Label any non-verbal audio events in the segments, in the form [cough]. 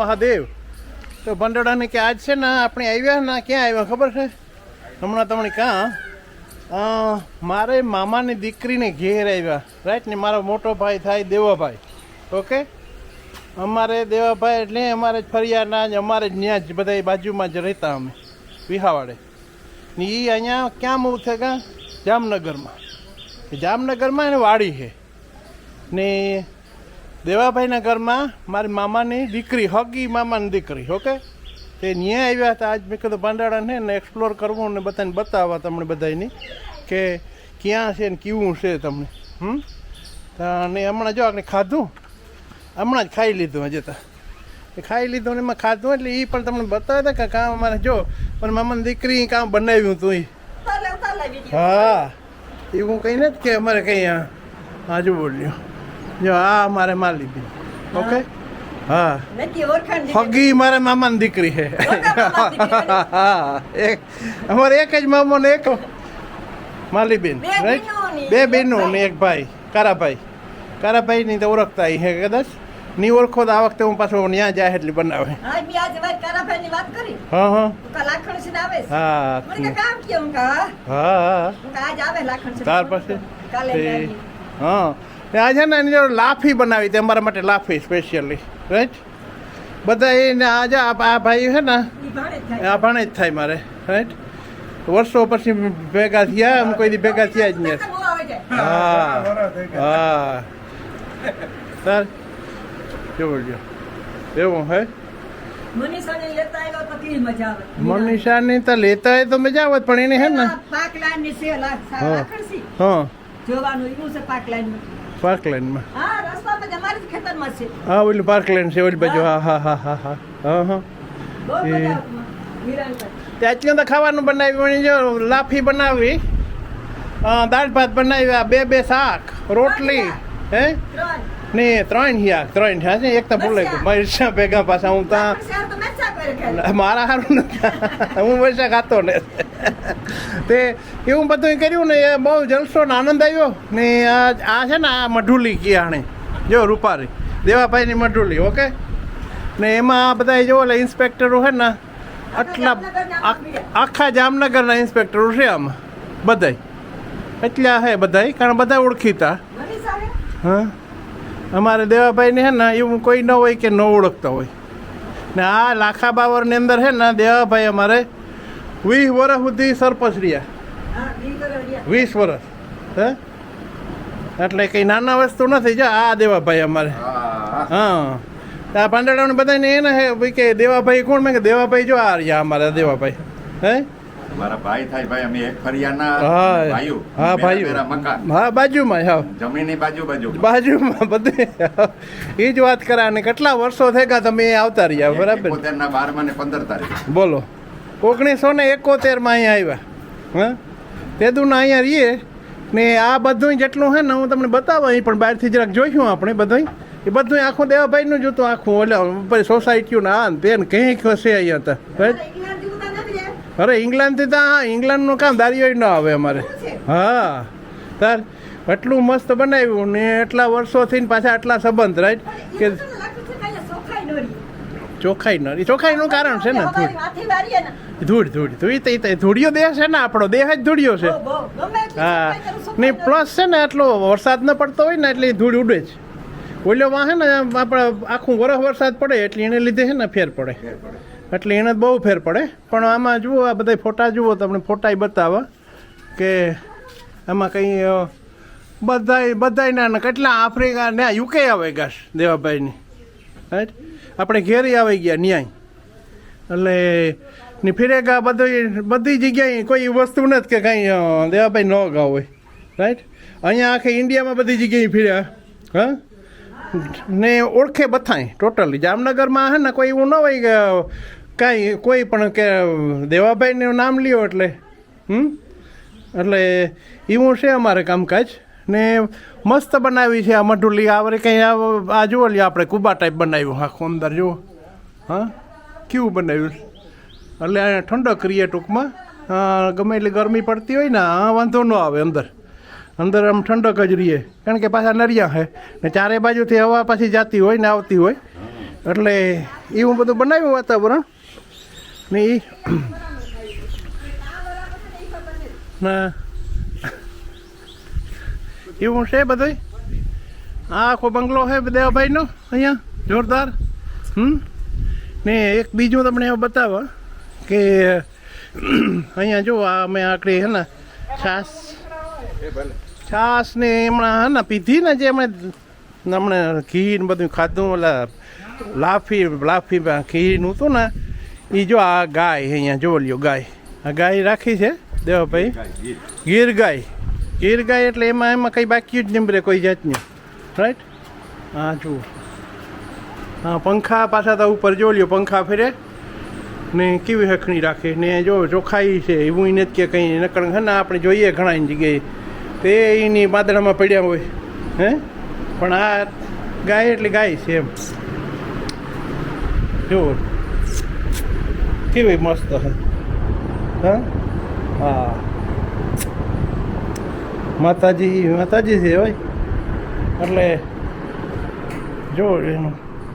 મહાદેવ. તો ભંડોળાને કે આજ છે ને આપણે આવ્યા ને ક્યાં આવ્યા ખબર છે? હમણાં તમને કાં મારે મામાની દીકરીને ઘેર આવ્યા. રાઈટ ને? મારો મોટો ભાઈ થાય, દેવાભાઈ. ઓકે અમારે દેવાભાઈ એટલે અમારે જ ફરિયાના જ, અમારે જ ત્યાં જ બધા બાજુમાં જ રહેતા અમે, વિહાવાડે. ને એ અહીંયા ક્યાં મૂવ છે કાં જામનગરમાં. જામનગરમાં એને વાડી છે. ને દેવાભાઈના ઘરમાં મારી મામાની દીકરી હગી મામાની દીકરી ઓકે? તે ન્યા આવ્યા હતા. આજ મેં કીધું પાંડાળાને ને એક્સપ્લોર કરવું ને બધાને બતાવવા તમને બધાની કે ક્યાં છે ને કેવું છે તમને હમ? તો અને હમણાં જો આપણે ખાધું. હમણાં જ ખાઈ લીધું હજે તો. એ ખાઈ લીધું ને એમાં ખાધું એટલે એ પણ તમને બતાવ્યા હતા કે કામ અમારે જો પણ મામાની દીકરી કામ બનાવ્યું તું એ હા. એવું કંઈ નથી કે અમારે કંઈ હાજુ આજુ બોલ્યો જો આ મારે માં લીધી ઓકે? હા. ઓળખાણ મારા મામાની દીકરી છે. હા અમારે એક જ મામો ને એક માલીબેન રાઈટ બે બહેનો ને એક ભાઈ. કારાભાઈ કારાભાઈ. ની તો ઓળખતા ઈ હે કદાચ? ની ઓળખો તો આ વખતે હું પાછો ત્યાં જાય એટલી બનાવે. હા, કરી. હા હા. તાર લાખણસિંહ હા. આવે આવી. આ છે ને એની જોડે લાફી બનાવી હતી અમારા માટે લાફી સ્પેશિયલી રાઈટ બધા એને આજે આ ભાઈ છે ને આ ભાણે જ થાય. મારે રાઈટ વર્ષો પછી ભેગા થયા એમ કોઈ દી ભેગા થયા જ નહીં આવે. હા હા સર કેવું જો એવું હે આવ્યો તો આવે. લેતા હોય તો મજા આવત પણ એને હે ને પાક લાઈનની સેલ હા. હા જોવાનું એવું છે પાકલાઈનમાં. પાર્કલેન્ડમાં. હા રસ્તામાં જ ખેતરમાં છે. હા ઓલું પાર્કલેન્ડ છે ઓલી બાજુ. હા હા હા હા હા. હા. ત્યાં તો ખાવાનું બનાવ્યું જો લાફી બનાવી દાળ ભાત બનાવ્યા બે બે શાક રોટલી હે. ને ત્રણ હિયા ત્રણ શાક એક તો ભૂલે મરચા ભેગા પાછા હું તો. મારા સારું હું વૈશા ખાતો ને તે એવું બધું કર્યું ને એ બહુ જલસો ને આનંદ આવ્યો ને આ આ છે ને આ મઢુલી કિયાણે. જો રૂપારી. દેવાભાઈની મઢુલી ઓકે? ને એમાં બધા જો એટલે ઇન્સ્પેક્ટરો છે ને આટલા આખા જામનગરના ઇન્સ્પેક્ટરો છે આમાં બધાય. એટલા હે બધાય કારણ બધા ઓળખીતા. હે? હા અમારે દેવાભાઈને હે ને, એવું કોઈ ન હોય કે ન ઓળખતા હોય. ને આ લાખા બાવરની અંદર છે ને, દેવાભાઈ અમારે વીસ વર્ષ સુધી સરપંચ રહ્યા. હા. વીસ વર્ષ, હે? એટલે કંઈ નાના વસ્તુ નથી. જો, આ દેવાભાઈ અમારે. હા. આ પાંડળાને બધાને એને હે કે દેવાભાઈ કોણ? મેં કે દેવાભાઈ જો આ રહ્યા અમારા દેવાભાઈ, હે? મારા ભાઈ થાય ભાઈ અમે એક ફરિયાના ભાઈઓ. હા ભાઈઓ. મેરા મકાન. હા બાજુમાં હા. જમીનની બાજુ બાજુ બાજુમાં બધે એ જ વાત કરા અને કેટલા વર્ષો થઈ ગયા તમે આવતા રહ્યા બરાબર? ના બાર ને પંદર તારીખ. બોલો. ઓગણીસો ને એકોતેરમાં અહીંયા આવ્યા હા? તેદુના અહીંયા રહીએ ને આ બધું જેટલું હે ને હું તમને બતાવું અહીં પણ બહારથી જરાક જોઈશું આપણે બધું એ બધું આખું દેવાભાઈનું જ હતું આખું એટલે પછી સોસાયટીઓ ને આ ને તે ને કંઈક હશે અહીંયા તો right? ઇંગ્લેન્ડ જેવું તો નથી રે. અરે ઇંગ્લેન્ડથી તો હા ઇંગ્લેન્ડનું કામ દારિયો ન આવે અમારે. હા. તાર એટલું મસ્ત બનાવ્યું ને એટલા વર્ષોથી ને પાછા આટલા સંબંધ રાઈટ કે ચોખાઈ ન ચોખાઈનું કારણ છે ને ધૂળ. ધૂળ ધૂળ ધૂળ. તો એ ધૂળિયો દેહ છે ને આપણો દેહ જ ધૂળિયો છે. હા. ને પ્લસ છે ને એટલો વરસાદ ન પડતો હોય ને એટલે ધૂળ ઉડે જ. ઓલ્યો વાહે ને આપણે આખું વરસ વરસાદ પડે એટલે એને લીધે છે ને ફેર પડે. ફેર પડે. એટલે એને બહુ ફેર પડે. પણ આમાં જુઓ, આ બધા ફોટા જુઓ, તમને ફોટા બતાવવા કે આમાં કંઈ બધાય બધાય ના કેટલા આફ્રિકા, ને યુકે આવે ગાશ, દેવાભાઈની. રાઈટ? આપણે ઘેરી આવી ગયા, ન્યાય. એટલે ની ફિરેગા બધી બધી જગ્યાએ કોઈ વસ્તુ નથી કે કાંઈ દેવાભાઈ ન ગાવ. હોય રાઈટ? અહીંયા આખી ઇન્ડિયામાં બધી જગ્યાએ ફિર્યા હા? ને ઓળખે બથાય ટોટલી. જામનગરમાં હે ને કોઈ એવું ન હોય કે કાંઈ, કોઈ પણ કે દેવાભાઈનું નામ લ્યો એટલે, હમ? એટલે એવું છે અમારે કામકાજ. ને મસ્ત બનાવી છે આ મઢુલી. આ વળી કંઈ આ જુઓ લ્યો આપણે, કુબા ટાઈપ બનાવ્યું આખું અંદર, જુઓ. હા? કેવું બનાવ્યું એટલે ઠંડક કરીએ ટૂંકમાં. ગમે એટલી ગરમી પડતી હોય ને હા વાંધો ન આવે અંદર. અંદર આમ ઠંડક જ રહીએ કારણ કે પાછા નરિયા છે. ને ચારે બાજુથી હવા પાછી જાતી હોય ને આવતી હોય. એટલે એવું બધું બનાવ્યું વાતાવરણ. ને એ ના એવું છે બધું આખો બંગલો છે દેવાભાઈનો, અહીંયા, જોરદાર. હમ? ને એક બીજું તમને બતાવો, કે અહીંયા જો આ મેં આકડી હે ને, છાસ. છાસ ને હમણાં હે ને, પીધી ને જે હમણાં હમણાં ઘી ને બધું ખાધું, ઓલા લાફી લાફી ઘીનું હતું ને એ જો આ ગાય અહીંયા જો લ્યો ગાય. આ ગાય રાખી છે દેવાભાઈ ગીર ગાય. ગીર ગાય એટલે એમાં એમાં કંઈ બાકી જ નીમરે કોઈ જાતનું. રાઈટ હા, જુઓ. હા, પંખા પાછા તો ઉપર જો લ્યો, પંખા ફેરે. ને કેવી હખણી રાખે. ને જો ચોખાઈ છે એવું એને નથી કે કંઈ નકળ ને, આપણે જોઈએ ઘણા જગ્યાએ. તે એની બાદડામાં પડ્યા હોય. હે? પણ આ ગાય એટલે ગાય છે એમ. જો કેવી મસ્ત હે. હા? હા. માતાજી માતાજી છે હોય એટલે જો એનું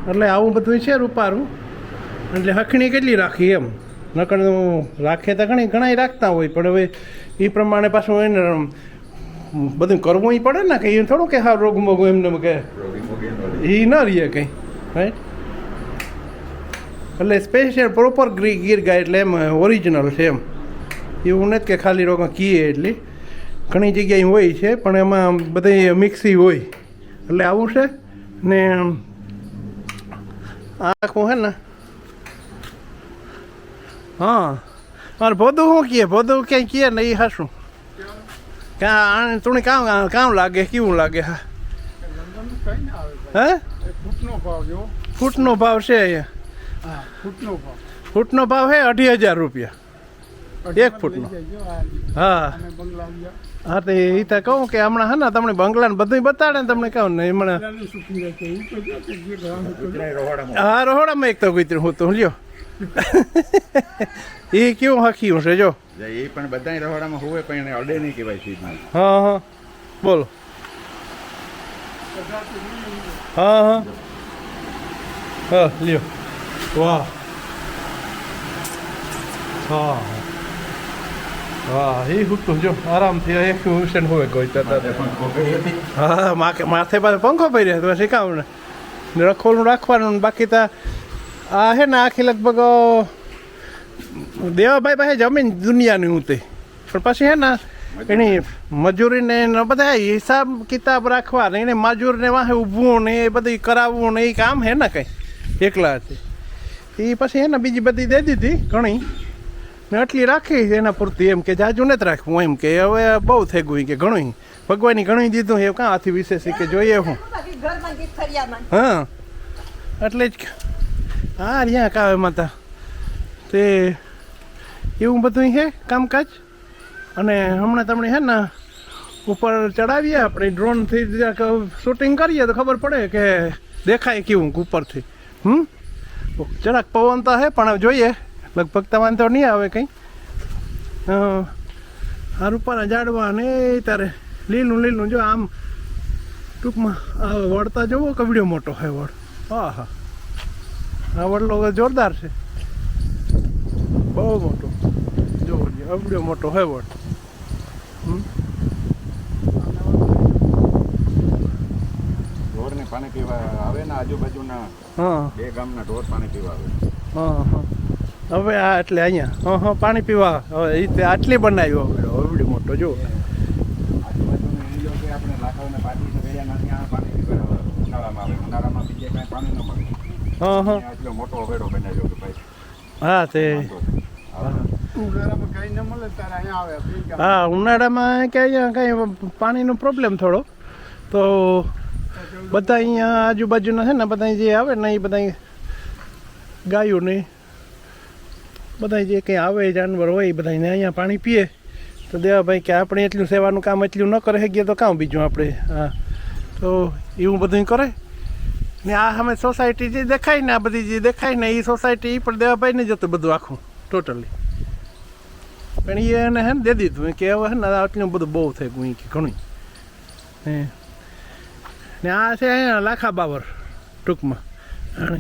એટલે આવું બધું છે રૂપારું. એટલે હખણી કેટલી રાખી એમ? નકર રાખે તો ઘણી ઘણા રાખતા હોય પણ હવે એ પ્રમાણે પાછું એને બધું કરવું પડે ને કે એ થોડું કે હા રોગ મોગું એમને કે એ ન રહીએ કંઈ રાઈટ એટલે સ્પેશિયલ પ્રોપર ગ્રી ગીર ગાય એટલે એમ ઓરિજિનલ છે એમ. એવું નથી કે ખાલી રોગ કીએ એટલી. ઘણી જગ્યાએ હોય છે પણ એમાં બધી મિક્સી હોય. એટલે આવું છે. ને આખું હે ને. હા મારે ભોદું શું કહે ભોદું ક્યાંય કહે ને એ હાશું ક્યાં તું કામ કામ લાગે કેવું લાગે? હા. હે? ફૂટનો ભાવ જો. ફૂટનો ભાવ છે અહીંયા. ફૂટનો ભાવ. ફૂટનો ભાવ હે અઢી હજાર રૂપિયા. એક ફૂટનો. હા. હા તો એ તો કહું કે હમણાં હા ને તમને બંગલા ને બધું બતાડે ને તમને કહું ને હમણાં હા રોહડામાં એક તો ગુજરી હું તો લ્યો. [laughs] એ કેવું હખ્યું છે જો. એ પણ બધા રહોડામાં હોવે પણ એને અડે નહીં કહેવાય સીધમાં હા હા. બોલો. હા હા. હા લ્યો. વાહ હા વાહ એ હુતું જો આરામથી એક હુસેન હોય કોઈ હા માથે પાસે પંખો પડી રહ્યા તો શીખાવું ને રખોલું રાખવાનું બાકી તો આ હે ને આખી લગભગ દેવાભાઈ પાસે જમીન દુનિયાની ઉતે પણ પછી હે ને એની મજૂરીને ને બધા હિસાબ કિતાબ રાખવા ને એને મજૂરને વાહે ઊભવું ને એ બધું કરાવવું ને એ કામ હે ને કંઈ એકલા હતી એ પછી એને બીજી બધી દે દીધી ઘણી. ને આટલી રાખી એના પૂરતી એમ કે જાજુ નથી રાખવું એમ કે હવે બહુ થઈ ગયું કે ઘણું. ભગવાનની ઘણું દીધું એ કાં આથી વિશેષ કે જોઈએ હું? હા. એટલે જ હા રહ્યા કાવે માતા. તે એવું બધું છે કામકાજ? અને હમણાં તમને હે ને ઉપર ચડાવીએ આપણે ડ્રોનથી શૂટિંગ કરીએ તો ખબર પડે કે દેખાય કેવું ઉપરથી. હમ? જરાક પવન તો છે પણ જોઈએ. લગભગ તો નહીં આવે કંઈ. આ રૂપાના ઝાડવા ને ત્યારે તારે લીલું લીલું જો આમ ટૂંકમાં આ વળતા જુઓ કવડ્યો મોટો છે વડ હા હા આ વડલો જોરદાર છે. બહુ મોટો. જોવો અવડ્યો મોટો છે વડ હમ? પાણી પીવા આવે ને આજુબાજુના હા. બે ગામના ઢોર પાણી પીવા આવે. હા હા. હવે આ એટલે અહીંયા હા હા પાણી પીવા હવે એ રીતે આટલી બનાવ્યો હવે મોટો જો. આજુબાજુના એ લોકો આપણે લાકડાને પાટીને વેળ્યા નથી આ પાણી પીવા આવે. ઉનાળામાં આવે. ઉનાળામાં બીજે કાંઈ પાણી ન મળે. હા હા. આટલો મોટો અવેડો બનાવ્યો કે ભાઈ. હા તે. વાંધો નહીં. આવે. ઉનાળામાં ન મળે ત્યારે અહીંયા આવે હા ઉનાળામાં કે અહીંયા કંઈ પાણીનો પ્રોબ્લેમ થોડો. તો બધા અહીંયા આજુબાજુના છે ને, બધા જે આવે ને, એ બધા ગાયો ને બધા જે કંઈ આવે, જાનવર હોય, એ બધાને અહીંયા પાણી પીએ. તો દેવાભાઈ કે આપણે એટલું સેવાનું કામ એટલું ન કરી શકીએ તો કામ બીજું આપણે, હા. તો એવું બધું કરે. ને આ અમે સોસાયટી જે દેખાય ને, આ બધી જે દેખાય ને, એ સોસાયટી એ પણ દેવાભાઈને જતું બધું આખું ટોટલી પણ એ એને, હે ને, દે દીધું. કે હવે, હે ને, આટલું બધું બહુ થઈ ગયું કે ઘણું હે. ને આ છે અહીંયા લાખા બાવર ટૂંકમાં. હા.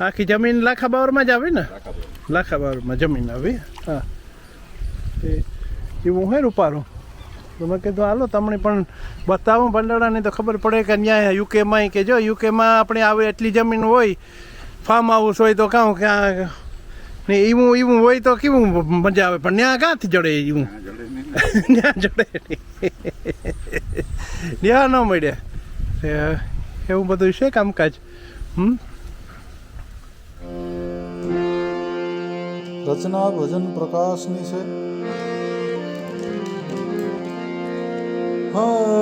આખી જમીન લાખા બાવરમાં જ આવે ને? લાખા બાવરમાં જમીન આવી. હા. તે એવું હોય રૂપારું તો મેં કીધું હાલો તમને પણ બતાવો ભંડારાને તો ખબર પડે કે ન્યાય યુકેમાં કે જો યુકેમાં આપણે આવે એટલી જમીન હોય ફાર્મ હાઉસ હોય તો કાં ક્યાં ને એવું એવું હોય તો કેવું મજા આવે? પણ ત્યાં ક્યાંથી જડે એવું હા, ત્યાં જડે નહીં. [laughs] ત્યાં ન મળે. એવું બધું છે કામકાજ? હમ? રચના ભજન પ્રકાશની છે. હા,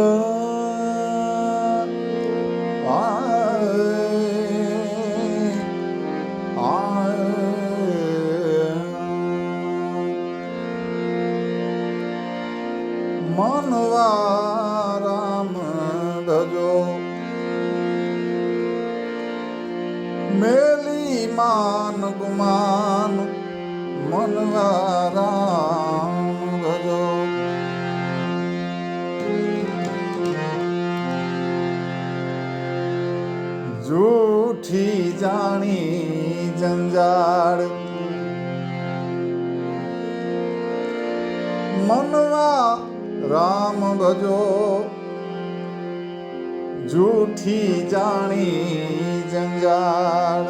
જૂઠી જાણી જંજાળ મનમાં રામ ભજો. જૂઠી જાણી જંજાળ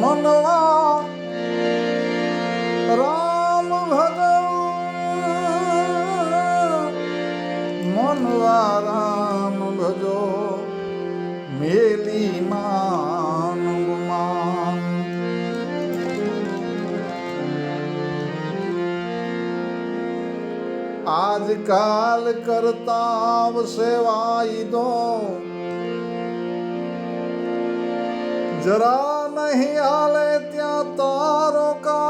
મનવા રામ ભજો. મનવા રામ ભજો. મેલી માન ગુમાન આજકાલ કરતા સેવાઈ દો જરા નહીં હાલે ત્યાં તારો કાયદો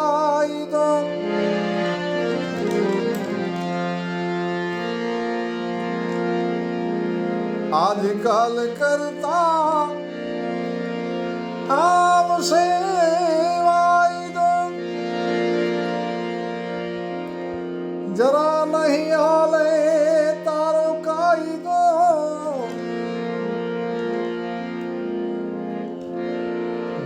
આજકાલ કરતા આવશે વાયદો જરા નહીં હાલે તારો કાયદો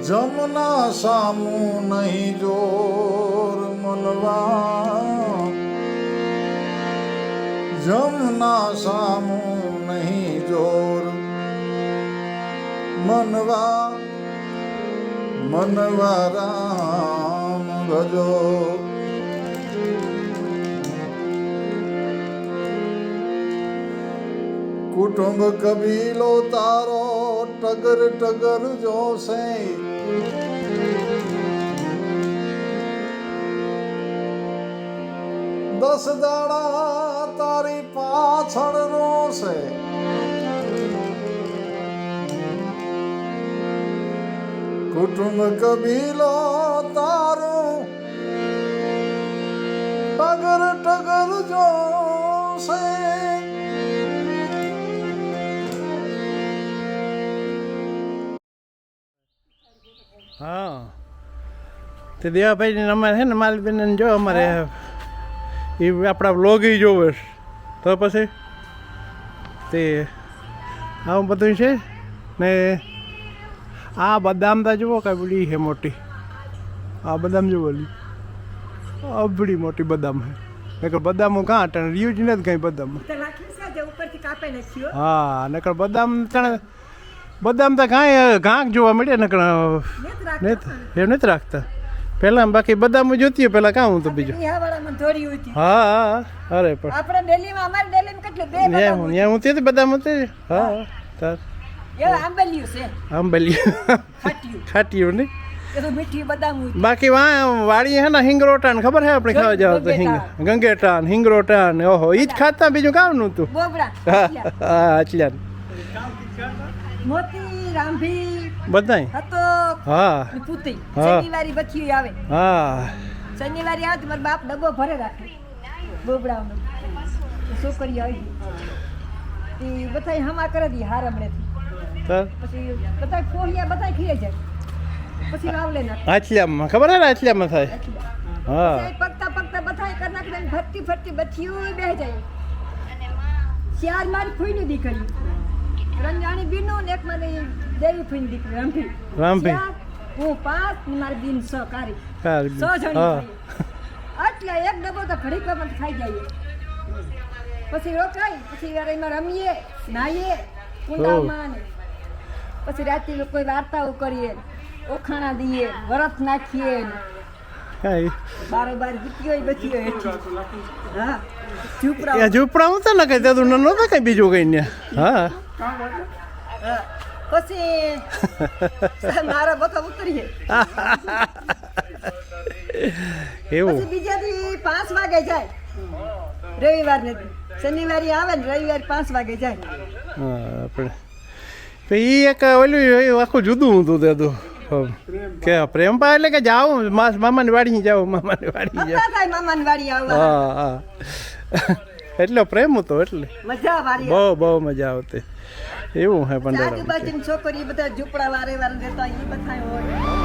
જમના સામું નહીં જોર મનવા જમના સામું મનવા મનવા રામ ભજો. કુટુંબ કબીલો તારો ટગર ટગર જોશે. દસ દાડા તારી પાછળ રોશે. કુટુંબ કબીલો તારું. ટગર ટગર જોશે. હા. તે દેવાભાઈ અમારે છે ને માલબેન જો અમારે એ આપણા વ્લોગ જોવે તો પછી તે આવું બધું છે ને આ બદામ તા જુઓ કાંઈ છે મોટી. આ બદામ જુઓ લી અબડી મોટી બદામ છે. નકર બદામો કાં અટાણે રહ્યું જ નથી કાંઈ બદામ. હા નકર બદામ તણે બદામ તો કાંઈ ઘાંક જોવા મળે નકર નથી રાખતા. નહીં એ નથી રાખતા. પહેલાં બાકી બદામ જોતી હોય પહેલાં કાં હું તો બીજું? હા હા અરે પણ. આપણે ડેલીમાં અમારે ડેલીમાં કેટલું બે હું ત્યાં હું તે બદામ હતી? હા તાર. આંબેલિયું નહીં બાકી વાળી હે ને હિંગરોટાન ખબર હે આપણે ખાવા જાવ તો હિંગ ગંગેટાન. હિંગરોટાન ઓહો ઈ જ ખાતા બીજું કામનું તું [laughs] હા આચલ્યા મોતી બધાય? હતો હા. પૂતી શનિવારી બચી આવે. હા. શનિવારી આવે મારો બાપ ડબ્બો ભરે રાખે. બોબડાનો. છોકરી આવી એ બધા હમા કરે દી હાર હમણેથી. તાર પછી બધા ફોહિયા બધા જાય. પછી ખબર હે થાય? હા. કરી નાખે ફરતી ફરતી બચ્યું બે જાય. ચાર મારી ખોઈની દીકરી. ત્રણ બીનો ને એક મારી દેવી ફૂઈની દીકરી રંભી. રામભી હું પાંચ ને મારી બીન છ કારી. સો જણી એટલે એક ડબ્બો તો ઘડીક વારમાં ખાઈ જઈએ પછી રોકાય પછી એમાં રમીએ નાહીએ કુંડામાં ને પછી રાતે લોકો વાર્તાઓ કરીએ ઓખાણા દઈએ વરફ નાખીએ. બારોબાર જીતી હોય બચી હોય. હા. ઝૂંપડા ઝૂંપડા તો ને કઈ તેતું નહોતા કઈ બીજું કઈ ને. હા. હા. પછી [laughs] મારા બથા ઉતરીએ. એવું. બીજા દી પાંચ વાગે જાય. રવિવાર ને શનિવારે આવે ને રવિવારે પાંચ વાગે જાય. હા આપણે તો એ એક ઓલું આખું જુદું હતું તેતું કે પ્રેમ પા એટલે કે જાઉં માસ મામાની વાડી જાઉં મામાની વાડી જાઉં મામાની વાડી આવવા હા હા એટલો પ્રેમ હતો એટલે બહુ બહુ મજા આવતી એવું હે આજુબાજુની છોકરી બધા ઝૂંપડા વારે વારે રહેતા એ બધા હોય